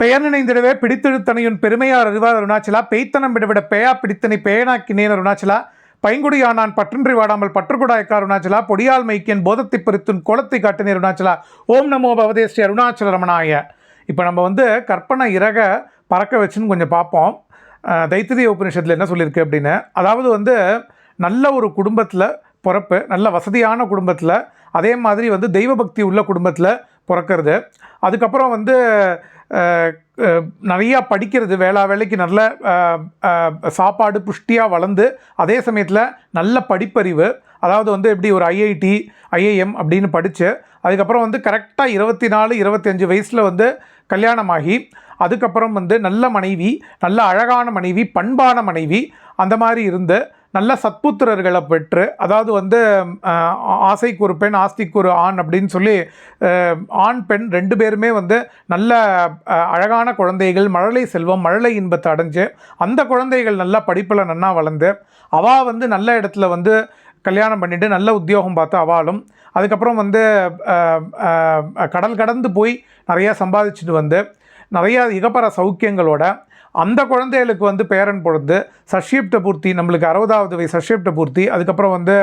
பெயர் நினைந்திடவே பிடித்தெழுத்தனையுன் பெருமையார் அறிவார் அருணாச்சலா பெய்த்தனம் விடவிட பேயா பிடித்தனை பேயனாக்கினேன் அருணாச்சலா பைங்குடியானான் பற்றின்றி வாடாமல் பற்றுக்குடாய்க்க அருணாச்சலா பொடியால் மைக்கியன் போதத்தை பறித்துன் கோலத்தை காட்டினே அருணாச்சலா. ஓம் நமோ பவதே ஸ்ரீ அருணாச்சல ரமணாய. இப்போ நம்ம வந்து கற்பனை இறக பறக்க வச்சுன்னு கொஞ்சம் பார்ப்போம் தைத்திரிய உபநிஷத்தில் என்ன சொல்லியிருக்கு அப்படின்னு. அதாவது வந்து நல்ல ஒரு குடும்பத்தில் பிறப்பு நல்ல வசதியான குடும்பத்தில் அதே மாதிரி வந்து தெய்வ பக்தி உள்ள குடும்பத்தில் பிறக்கிறது. அதுக்கப்புறம் வந்து நிறையா படிக்கிறது வேளா வேலைக்கு நல்ல சாப்பாடு புஷ்டியாக வளர்ந்து அதே சமயத்தில் நல்ல படிப்பறிவு அதாவது வந்து எப்படி ஒரு ஐஐடி ஐஏஎம் அப்படின்னு படித்து அதுக்கப்புறம் வந்து கரெக்டாக இருபத்தி நாலு இருபத்தஞ்சு வயசில் வந்து கல்யாணமாகி அதுக்கப்புறம் வந்து நல்ல மனைவி நல்ல அழகான மனைவி பண்பான மனைவி அந்த மாதிரி இருந்து நல்ல சத்புத்திரர்களை பெற்று அதாவது வந்து ஆசைக்கு ஒரு பெண் ஆஸ்திக்கு ஒரு ஆண் அப்படின்னு சொல்லி ஆண் பெண் ரெண்டு பேருமே வந்து நல்ல அழகான குழந்தைகள் மழலை செல்வம் மழலை இன்பத்தை அடைஞ்சு அந்த குழந்தைகள் நல்லா படிப்பில் நன்னா வளர்ந்து அவள் வந்து நல்ல இடத்துல வந்து கல்யாணம் பண்ணிட்டு நல்ல உத்தியோகம் பார்த்து அவாளும் அதுக்கப்புறம் வந்து கடல் கடந்து போய் நிறையா சம்பாதிச்சுட்டு வந்து நிறையா இகப்பர சௌக்கியங்களோட அந்த குழந்தைகளுக்கு வந்து பேரன் பொழுது சஷ்யப்ட பூர்த்தி நம்மளுக்கு அறுபதாவது வயசு சஷ்யப்ட பூர்த்தி அதுக்கப்புறம் வந்து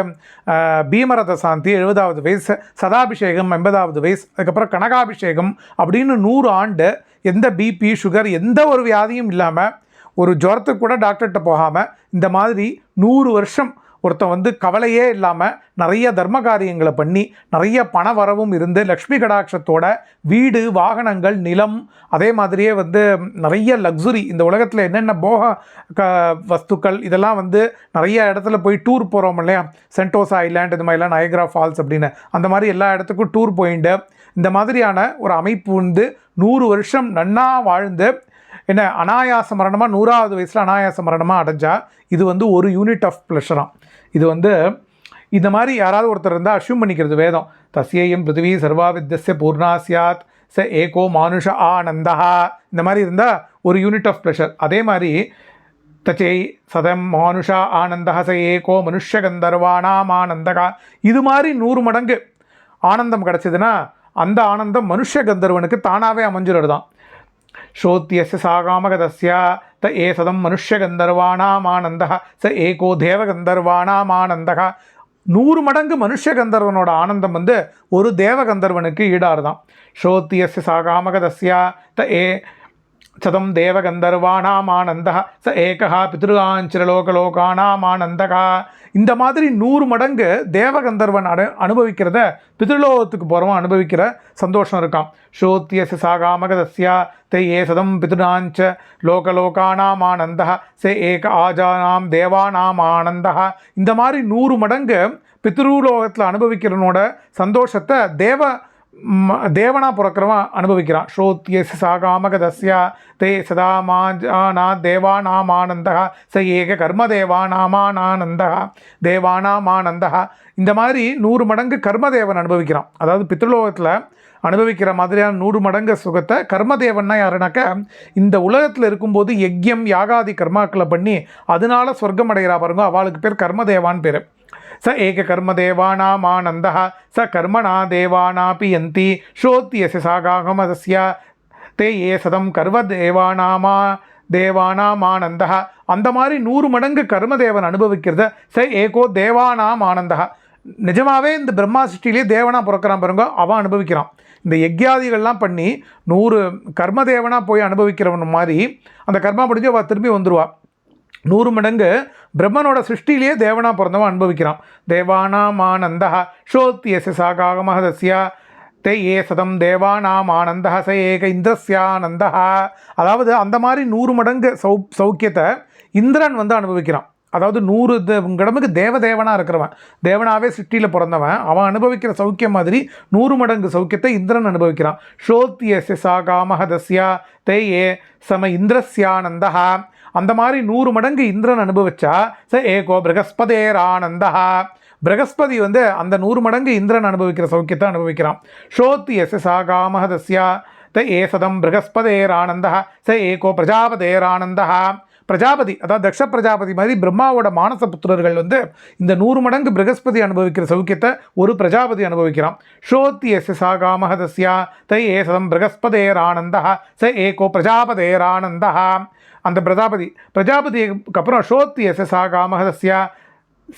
பீமரத சாந்தி எழுபதாவது வயசு சதாபிஷேகம் எண்பதாவது வயசு அதுக்கப்புறம் கனகாபிஷேகம் அப்படின்னு நூறு ஆண்டு எந்த பிபி சுகர் எந்த ஒரு வியாதியும் இல்லாமல் ஒரு ஜுரத்துக்கு கூட டாக்டர்கிட்ட போகாமல் இந்த மாதிரி நூறு வருஷம் ஒருத்தன் வந்து கவலையே இல்லாமல் நிறைய தர்ம காரியங்களை பண்ணி நிறைய பண வரவும் இருந்து லக்ஷ்மி கடாட்சத்தோட வீடு வாகனங்கள் நிலம் அதே மாதிரியே வந்து நிறைய லக்ஸுரி இந்த உலகத்தில் என்னென்ன போக க வஸ்துக்கள் இதெல்லாம் வந்து நிறைய இடத்துல போய் டூர் போகிறோம் இல்லையா? சென்டோசா ஐலாண்ட் இந்த மாதிரிலாம் நயக்ரா ஃபால்ஸ் அப்படின்னு. அந்த மாதிரி எல்லா இடத்துக்கும் டூர் போயிட்டு இந்த மாதிரியான ஒரு அமைப்பு வந்து நூறு வருஷம் நன்னா வாழ்ந்து என்ன அனாயாச மரணமாக நூறாவது வயசில் அனாயாச மரணமாக அடைஞ்சால் இது வந்து ஒரு யூனிட் ஆஃப் ப்ளஷராக இது வந்து இந்த மாதிரி யாராவது ஒருத்தர் இருந்தால் அஷ்யூம் பண்ணிக்கிறது வேதம். தஸ்யையும் பிருத்திவி சர்வா பூர்ணா சியாத் ச ஏகோ மானுஷ ஆனந்தா இந்த மாதிரி இருந்தால் ஒரு யூனிட் ஆஃப் ப்ரெஷர் அதே மாதிரி தச்சை சதம் மானுஷா ஆனந்தா ச ஏகோ மனுஷகந்தர்வானாம் ஆனந்தகா. இது மாதிரி நூறு மடங்கு ஆனந்தம் கிடச்சிதுன்னா அந்த ஆனந்தம் மனுஷ கந்தர்வனுக்கு தானாகவே அமைஞ்சிடுறது தான் ஸ்ரோத்தியச சாகாமகதஸ்யா த ஏசதம் மனுஷகந்தர்வானாமானந்தகா ச ஏகோ தேவகந்தர்வானாமானந்தகா நூறு மடங்கு மனுஷகந்தர்வனோட ஆனந்தம் வந்து ஒரு தேவகந்தர்வனுக்கு ஈடாறுதான் ஸ்ரோத்தியஸ்ய சாகாமகதஸ்யா த ஏ சதம் தேவகந்தர்வானாமானந்தः ச ஏகா பித்ருகாஞ்சிரலோகலோகானாமானந்தகா இந்த மாதிரி நூறு மடங்கு தேவகந்தர்வன் அனு அனுபவிக்கிறத பித்ருலோகத்துக்கு போகிறவன் அனுபவிக்கிற சந்தோஷம் இருக்கான் ஸ்ரோத்தியச சாகாமகதஸ்யா தே ஏ சதம் பித்ருனாஞ்ச லோகலோகானாமானந்தः ச ஏக ஆஜானாம் தேவானாம் ஆனந்தா இந்த மாதிரி நூறு மடங்கு பித்ருலோகத்தில் அனுபவிக்கிறனோட சந்தோஷத்தை தேவ ம- தேவனா பிறக்கிறவன் அனுபவிக்கிறான் ஸ்ரோத்தியச சாகாமகதஸ்யா தே சதா மாஜானா தேவானாமானந்தா ச ஏக கர்ம தேவானாமானந்தா தேவானாமானந்தகா இந்த மாதிரி நூறு மடங்கு கர்மதேவன் அனுபவிக்கிறான். அதாவது பித்ருலோகத்தில் அனுபவிக்கிற மாதிரியான நூறு மடங்கு சுகத்தை கர்மதேவன்னா யாருனாக்கா இந்த உலகத்தில் இருக்கும்போது யஜ்யம் யாகாதி கர்மாக்களை பண்ணி அதனால சொர்க்கம் அடைகிறா பாருங்க அவளுக்கு பேர் கர்மதேவான்னு பேர். स एककर्मदेवानामानन्दः स कर्मणा देवानापि यन्ति श्रोत्यस्य सागागमस्य ते ये சதம் கர்மதேவானாமா தேவானாமானந்தः அந்த மாதிரி நூறு மடங்கு கர்மதேவன் அனுபவிக்கிறத ச ஏகோ தேவானாம் ஆனந்தா நிஜமாவே இந்த பிரம்மா சிருஷ்டிலே தேவனா பிறக்கிறான் பாருங்க அவன் அனுபவிக்கிறான் இந்த யக்யாதிகள்லாம் பண்ணி நூறு கர்மதேவனா போய் அனுபவிக்கிறவன் மாதிரி அந்த கர்மா முடிஞ்சு அவள் திரும்பி வந்துருவா நூறு மடங்கு பிரம்மனோட சிருஷ்டிலேயே தேவனாக பிறந்தவன் அனுபவிக்கிறான். தேவானாம் ஆனந்தா ஷோத்தியச சாகாகமஹதஸ்யா தே ஏ சதம் தேவானாம் ஆனந்தா ச ஏக இந்திரஸ்யானந்தா அதாவது அந்த மாதிரி நூறு மடங்கு சௌ சௌக்கியத்தை இந்திரன் வந்து அனுபவிக்கிறான். அதாவது நூறு கடமுக்கு தேவதேவனாக இருக்கிறவன் தேவனாவே சிட்டியில் பிறந்தவன் அவன் அனுபவிக்கிற சௌக்கியம் மாதிரி நூறு மடங்கு சௌக்கியத்தை இந்திரன் அனுபவிக்கிறான். ஷோத்தியஸ்ய சாகாமஹதஸ்யா தே ஏ சம இந்திரஸ்யானந்தா. அந்த மாதிரி நூறு மடங்கு இந்திரன் அனுபவிச்சா ச ஏகோ பிரகஸ்பதேரானந்தா பிரகஸ்பதி வந்து அந்த நூறு மடங்கு இந்திரன் அனுபவிக்கிற சௌக்கியத்தை அனுபவிக்கிறான். ஷோத்தி எஸ் சாகாமஹதஸ்யா த ஏ சதம் பிரகஸ்பதேரானந்தா ச ஏகோ பிரஜாபதேரானந்தா பிரஜாபதி அதாவது தக்ஷ பிரஜாபதி மாதிரி பிரம்மாவோட மானச புத்திரர்கள் வந்து இந்த நூறு மடங்கு பிரகஸ்பதி அனுபவிக்கிற சௌக்கியத்தை ஒரு பிரஜாபதி அனுபவிக்கிறான். ஷோத்தி எஸ் சாகாமஹதஸ்யா தை ஏசதம் பிரகஸ்பதேர் ஆனந்தா ச ஏகோ பிரஜாபதேர் ஆனந்தா அந்த பிரஜாபதி பிரஜாபதிக்கு அப்புறம் ஷோத்தி எஸ் சாகாமஹதஸ்யா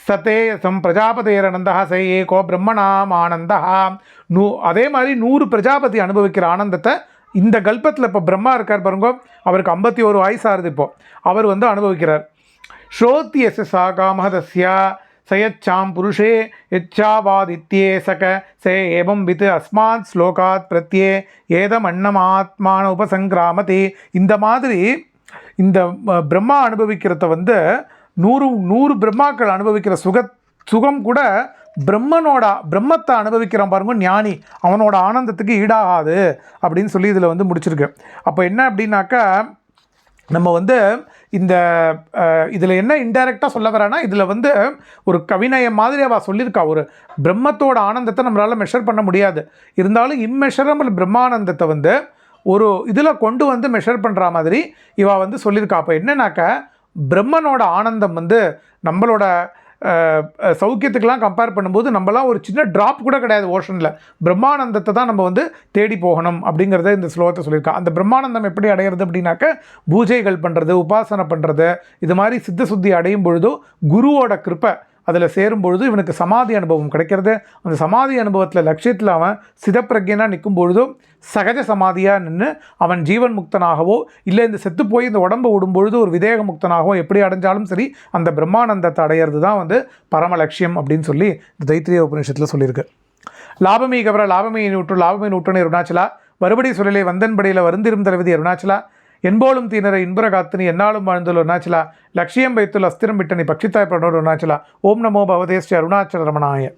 சதே சம் பிரஜாபதேரனந்தா ச ஏகோ பிரம்மணாம் ஆனந்தா. நூ அதே மாதிரி நூறு பிரஜாபதி அனுபவிக்கிற ஆனந்தத்தை இந்த கல்பத்தில் இப்போ பிரம்மா இருக்கார் பாருங்க. அவருக்கு ஐம்பத்தி ஒரு வயசாகுது இப்போது அவர் வந்து அனுபவிக்கிறார். ஷோத்தி எஸ் சாகாமஹதஸ்யா சயச்சாம் புருஷே எச்சாவாதித்யே சக சே ஏவம் வித் அஸ்மாத் ஸ்லோகாத் பிரத்யே ஏதம் அன்னமாத்மான உபசங்கிராமதி. இந்த மாதிரி இந்த பிரம்மா அனுபவிக்கிறத வந்து நூறு நூறு பிரம்மாக்கள் அனுபவிக்கிற சுக சுகம் கூட பிரம்மனோட பிரம்மத்தை அனுபவிக்கிறான் பாருங்க ஞானி. அவனோட ஆனந்தத்துக்கு ஈடாகாது அப்படின்னு சொல்லி இதில் வந்து முடிச்சிருக்கு. அப்போ என்ன அப்படின்னாக்கா நம்ம வந்து இந்த இதில் என்ன இன்டைரக்டாக சொல்ல வரேன்னா இதில் வந்து ஒரு கவிநயம் மாதிரி அவள் சொல்லியிருக்கா. ஒரு பிரம்மத்தோட ஆனந்தத்தை நம்மளால் மெஷர் பண்ண முடியாது. இருந்தாலும் இம்மெஷரபிள் பிரம்மானந்தத்தை வந்து ஒரு இதில் கொண்டு வந்து மெஷர் பண்ணுற மாதிரி இவா வந்து சொல்லியிருக்கா. அப்போ என்னன்னாக்கா பிரம்மனோட ஆனந்தம் வந்து நம்மளோட சௌக்கியத்துக்கெலாம் சௌக்கியத்துக்கெல்லாம் கம்பேர் பண்ணும்போது நம்மலாம் ஒரு சின்ன ட்ராப் கூட கிடையாது ஓஷனில் பிரம்மானந்தத்தை தான் நம்ம வந்து தேடி போகணும் அப்படிங்கிறத இந்த ஸ்லோகத்தை சொல்லியிருக்கா. அந்த பிரம்மானந்தம் எப்படி அடையிறது அப்படின்னாக்க பூஜைகள் பண்ணுறது உபாசனை பண்ணுறது இது மாதிரி சித்த சுத்தி அடையும் பொழுதோ குருவோட கிருப்பை அதில் சேரும் பொழுது இவனுக்கு சமாதி அனுபவம் கிடைக்கிறது. அந்த சமாதி அனுபவத்தில் லட்சியத்தில் அவன் சிதப்பிரஜனாக நிற்கும் பொழுதும் சகஜ சமாதியாக நின்று அவன் ஜீவன் முக்தனாகவோ இல்லை இந்த செத்து போய் இந்த உடம்பு விடும் பொழுது ஒரு விதேக முக்தனாகவோ எப்படி அடைஞ்சாலும் சரி அந்த பிரம்மானந்தத்தை அடையிறது தான் வந்து பரம லட்சியம் அப்படின்னு சொல்லி இந்த தைத்திரிய உபநிஷத்தில் சொல்லியிருக்கு. லாபமீ கவர லாபமீ நூற்று லாபமீ நூற்றுனை அருணாச்சலா மறுபடி சொல்லலை வந்தன்படியில் வருந்திரும் தளபதி அருணாச்சலா என்போலும் தீனரை இன்புற காத்தினி என்னாலும் வாழ்ந்துள்ள அருணாச்சலா லட்சியம் வைத்துள்ள அஸ்திரம் விட்டனி பக்ஷித்தாய் பிரணோடு அருணாச்சலா ஓம் நமோ பவதேஸ்ரீ அருணாச்சல ரமணாய.